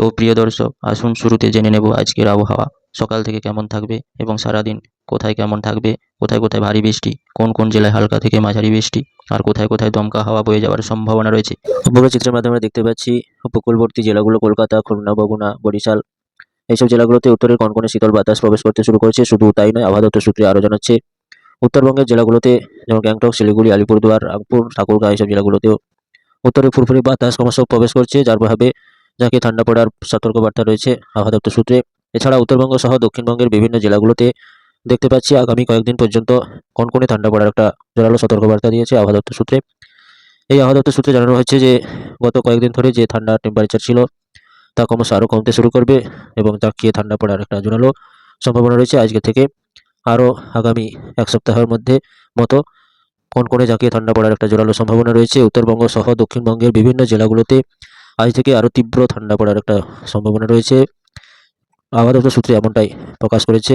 তো প্রিয় দর্শক, আসুন শুরুতে জেনে নেব আজকের আবহাওয়া। সকাল থেকে কেমন থাকবে এবং সারাদিন কোথায় কেমন থাকবে? কোথায় কোথায় ভারী বৃষ্টি? কোন কোন জেলায় হালকা থেকে মাঝারি বৃষ্টি? আর কোথায় কোথায় দমকা হাওয়া বয়ে যাওয়ার সম্ভাবনা রয়েছে? উপরে চিত্রের মাধ্যমে দেখতে পাচ্ছি উপকূলবর্তী জেলাগুলো কলকাতা, খুলনা, বগুড়া, বরিশাল। এইসব জেলাগুলোতে উত্তরের কনকনে শীতল বাতাস প্রবেশ করতে শুরু করেছে, শুধু তাই নয় দপ্তর সূত্রে আরও জানাচ্ছে। উত্তরবঙ্গের জেলাগুলোতে যেমন গ্যাংটক, শিলিগুড়ি, আলিপুরদুয়ার রাংপুর ঠাকুরগাঁও এইসব জেলাগুলোতেও উত্তরে ফুরফুরি বাতাস ক্রমশ প্রবেশ করছে, যার প্রভাবে যাকে ঠান্ডা পড়ার সতর্কবার্তা রয়েছে আবহাওয়া দপ্তর সূত্রে। এছাড়া উত্তরবঙ্গ সহ দক্ষিণবঙ্গের বিভিন্ন জেলাগুলোতে দেখতে পাচ্ছি আগামী কয়েকদিন পর্যন্ত কনকনে ঠান্ডা পড়ার একটা জোরালো সতর্কবার্তা দিয়েছে আবহাওয়া দপ্তর সূত্রে। এই আবহাওয়া দপ্তর সূত্রে জানানো হয়েছে যে, গত কয়েকদিন ধরে যে ঠান্ডা টেম্পারেচার ছিল, তা ক্রমশ আরও কমতে শুরু করবে এবং জাঁকিয়ে ঠান্ডা পড়ার একটা জোরালো সম্ভাবনা রয়েছে আজকে থেকে আরও আগামী এক সপ্তাহের মধ্যে মতো কনকনে জাঁকিয়ে ঠান্ডা পড়ার একটা জোরালো সম্ভাবনা রয়েছে। উত্তরবঙ্গ সহ দক্ষিণবঙ্গের বিভিন্ন জেলাগুলোতে আজ থেকে আরও তীব্র ঠান্ডা পড়ার একটা সম্ভাবনা রয়েছে। আবহাওয়া দপ্তর সূত্রে এমনটাই প্রকাশ করেছে।